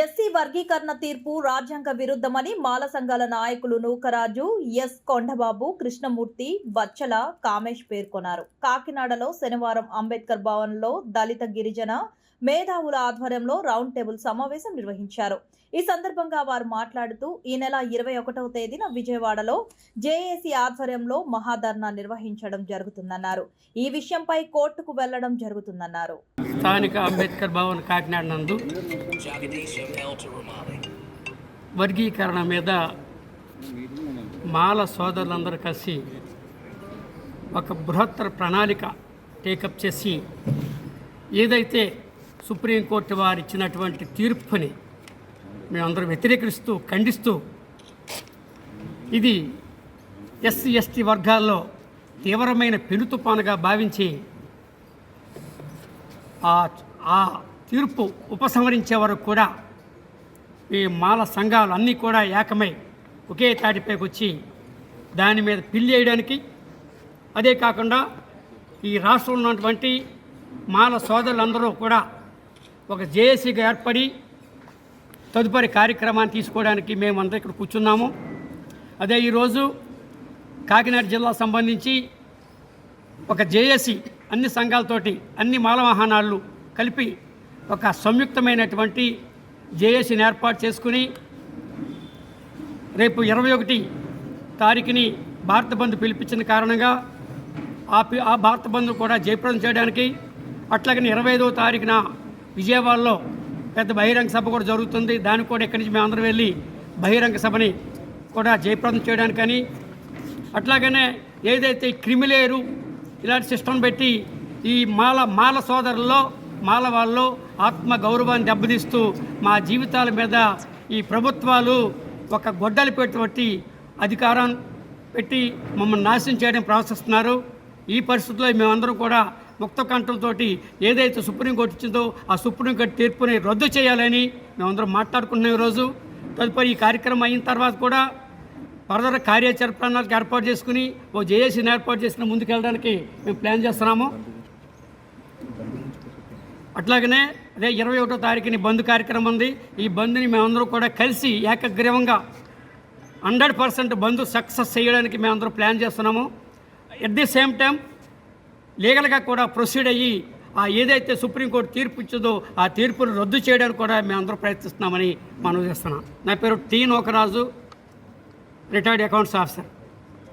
SC వర్గీకరణ తీర్పు రాజ్యాంగ విరుద్ధమని మాల సంఘాల నాయకులు నూకరాజు ఎస్ కొండబాబు కృష్ణమూర్తి బచ్చల కామేష్ పేర్కొన్నారు. కాకినాడలో శనివారం అంబేద్కర్ భవన్లో దళిత గిరిజన మేధావుల ఆధ్వర్యంలో రౌండ్ టేబుల్ సమావేశం నిర్వహించారు. ఈ సందర్భంగా వారు మాట్లాడుతూ ఈ నెల ఇరవై ఒకటవ తేదీన విజయవాడలో జేఏసీ ఆధ్వర్యంలో మహాధర్నా నిర్వహించడం జరుగుతుందన్నారు. ఈ విషయంపై కోర్టుకు వెళ్ళడం జరుగుతుందన్నారు. స్థానిక అంబేద్కర్ భవన్ కాకినాడ నందు వర్గీకరణ మీద మాల సోదరులందరూ కలిసి ఒక బృహత్తర ప్రణాళిక టేకప్ చేసి ఏదైతే సుప్రీంకోర్టు వారు ఇచ్చినటువంటి తీర్పుని మేమందరం వ్యతిరేకిస్తూ ఖండిస్తూ ఇది ఎస్సీ ఎస్టీ వర్గాల్లో తీవ్రమైన పెనుతుపానుగా భావించి ఆ ఆ తీర్పు ఉపసంహరించే వరకు కూడా ఈ మాల సంఘాలు అన్నీ కూడా ఏకమై ఒకే తాటిపైకి వచ్చి దాని మీద పిల్లి వేయడానికి. అదే కాకుండా ఈ రాష్ట్రంలో ఉన్నటువంటి మాల సోదరులందరూ కూడా ఒక జేఏసీగా ఏర్పడి తదుపరి కార్యక్రమాన్ని తీసుకోవడానికి మేమందరం ఇక్కడ కూర్చున్నాము. అదే ఈరోజు కాకినాడ జిల్లా సంబంధించి ఒక జేఏసీ అన్ని సంఘాలతోటి అన్ని మాల వాహనాలు కలిపి ఒక సంయుక్తమైనటువంటి జేఏసీని ఏర్పాటు చేసుకుని రేపు ఇరవై ఒకటి తారీఖుని భారత బంద్ పిలిపించిన కారణంగా ఆ పి- ఆ భారత బంద్ కూడా జయప్రదం చేయడానికి అట్లాగని ఇరవై ఐదవ తారీఖున విజయవాడలో పెద్ద బహిరంగ సభ కూడా జరుగుతుంది. దానికి కూడా ఇక్కడి నుంచి మేము అందరం వెళ్ళి బహిరంగ సభని కూడా జయప్రదం చేయడానికని అట్లాగనే ఏదైతే క్రిమిలేరు ఇలాంటి సిస్టమ్ పెట్టి ఈ మాల మాల సోదరుల్లో మాల వాళ్ళు ఆత్మ గౌరవాన్ని దెబ్బతీస్తూ మా జీవితాల మీద ఈ ప్రభుత్వాలు ఒక గొడ్డలి పెట్టి అధికారం పెట్టి మమ్మల్ని నాశనం చేయడం ప్రవర్తిస్తున్నారు. ఈ పరిస్థితుల్లో మేమందరం కూడా ముక్త కంఠంతో ఏదైతే సుప్రీంకోర్టు ఇచ్చిందో ఆ సుప్రీంకోర్టు తీర్పుని రద్దు చేయాలని మేమందరం మాట్లాడుకున్నాం ఈరోజు. తదుపరి ఈ కార్యక్రమం అయిన తర్వాత కూడా ఫర్దర్ కార్యాచరణ ప్రణాళిక ఏర్పాటు చేసుకుని ఓ జేఏసీని ఏర్పాటు చేసుకుని ముందుకెళ్ళడానికి మేము ప్లాన్ చేస్తున్నాము. అట్లాగనే అదే ఇరవై ఒకటో తారీఖుని బంద్ కార్యక్రమం ఉంది. ఈ బంద్ని మేమందరూ కూడా కలిసి ఏకగ్రీవంగా హండ్రెడ్ పర్సెంట్ బంద్ సక్సెస్ చేయడానికి మేమందరూ ప్లాన్ చేస్తున్నాము. ఎట్ ది సేమ్ టైం లీగల్గా కూడా ప్రొసీడ్ అయ్యి ఆ ఏదైతే సుప్రీంకోర్టు తీర్పు ఇచ్చిందో ఆ తీర్పును రద్దు చేయడానికి కూడా మేమందరూ ప్రయత్నిస్తున్నామని మనం చేస్తున్నాం. నా పేరు T Nokaraju retired accounts officer